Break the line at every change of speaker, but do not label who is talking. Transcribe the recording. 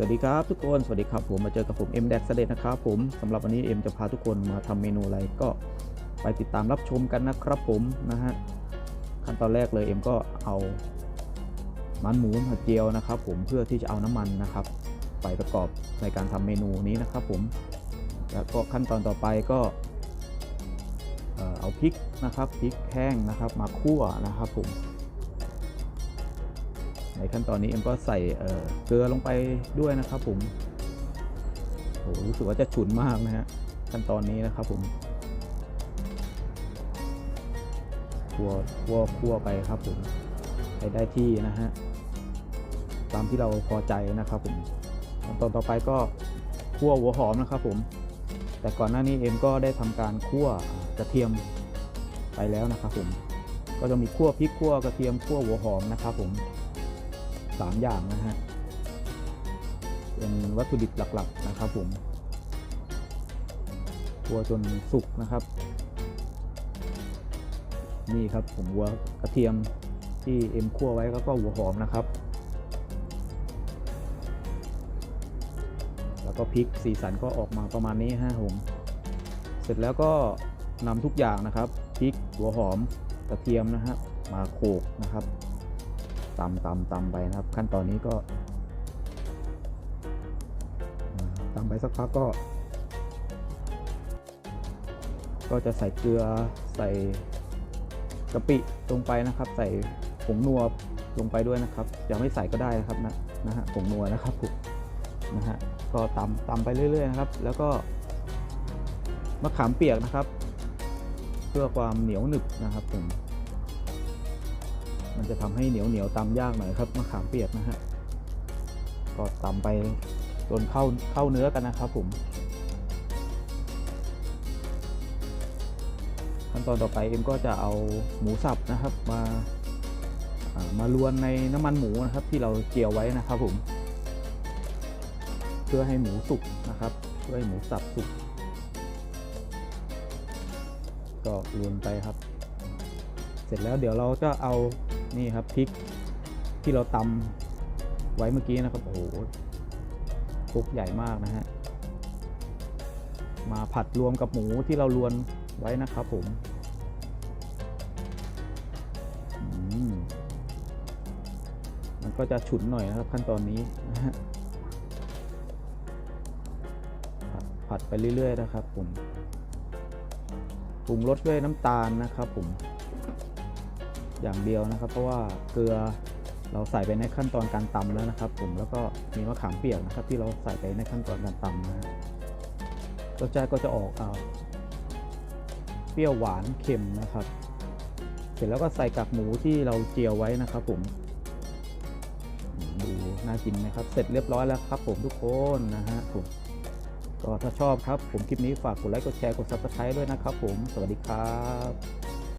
วัสดีครับทุกคนสวัสดีครับผมมาเจอกับผมเอ็มแดกเสด็จนะครับผมสำหรับวันนี้เอ็มจะพาทุกคนมาทำเมนูอะไรก็ไปติดตามรับชมกันนะครับผมนะฮะขั้นตอนแรกเลยเอ็มก็เอามันหมูมาเจียวนะครับ ผมเพื่อที่จะเอาน้ำมันนะครับ ไปประกอบในการทำเมนูนี้นะครับผมแล้วก็ขั้นตอนต่อไปก็เอ่อเอาพริกนะครับพริกแห้งนะครับ มาคั่วนะครับผม ในขั้นตอนนี้เอ็มก็ใส่เกลือลงไปด้วยนะครับผมโหรู้สึกว่าจะฉุนมากนะฮะขั้นตอนนี้นะครับผมคั่วคั่วคั่วไปครับผมให้ได้ที่นะฮะตามที่เราพอใจนะครับผมขั้นตอนต่อไปก็คั่วหัวหอมนะครับผมแต่ก่อนหน้านี้เอ็มก็ได้ทำการคั่วกระเทียมไปแล้วนะครับผมก็จะมีคั่วพริกคั่วกระเทียมคั่วหัวหอมนะครับผม สามอย่างนะฮะ เป็นวัตถุดิบหลักๆนะครับผมคั่วจนสุกนะครับ นี่ครับผมวัวกระเทียมที่เอ็มคั่วไว้แล้วก็หัวหอมนะครับ แล้วก็พริกสีสันก็ออกมาประมาณนี้ฮะผม เสร็จแล้วก็นำทุกอย่างนะครับพริกหัวหอมกระเทียมนะฮะมาโขลกนะครับ ตำตำตำไปนะครับ ขั้นตอนนี้ก็ตำไปสักพักก็ ก็จะใส่เกลือใส่กะปิลงไปนะครับ ใส่ผงนัวลงไปด้วยนะครับจะไม่ใส่ก็ได้นะครับนะนะฮะผงนัวนะครับผมนะฮะก็ตำตำไปเรื่อย ๆ นะครับ แล้วก็มะขามเปียกนะครับ เพื่อความเหนียวหนึบนะครับผม มันจะทำให้เหนียวเหนียวตำยากหน่อยครับมะขามเปียกนะฮะก็ตำไปจนเข้าเข้าเนื้อกันนะครับผมขั้นตอนต่อไปเอ็มก็จะเอาหมูสับนะครับมาอ่ามาลวนในน้ำมันหมูนะครับ ที่เราเจียวไว้นะครับผม เพื่อให้หมูสุกนะครับเพื่อให้หมูสับสุกก็ลวนไปครับ เสร็จแล้วเดี๋ยวเราจะเอา นี่ครับพริกที่เราตำไว้เมื่อกี้นะครับ โอ้โหคลุกใหญ่มากนะฮะ มาผัดรวมกับหมูที่เราลวนไว้นะครับผมมันก็จะฉุนหน่อยนะครับขั้นตอนนี้นะฮะผัดผัดไปเรื่อย ๆ นะครับผม ปรุงรสด้วยน้ำตาลนะครับผม อย่างเดียวนะครับ เพราะว่าเกลือเราใส่ไปในขั้นตอนการตำแล้วนะครับ ผมแล้วก็มีมะขามเปียกนะครับ ที่เราใส่ไปในขั้นตอนการตำนะฮะรสชาติก็จะออกเอาเปรี้ยวหวานเค็มนะครับ เสร็จแล้วก็ใส่กากหมูที่เราเจียวไว้นะครับ ผมดูน่ากินไหมครับ เสร็จเรียบร้อยแล้วครับ ผมทุกคนนะฮะผมก็ถ้าชอบครับ ผมคลิปนี้ฝากกดไลค์กดแชร์กด subscribe ด้วยนะครับ ผมสวัสดีครับ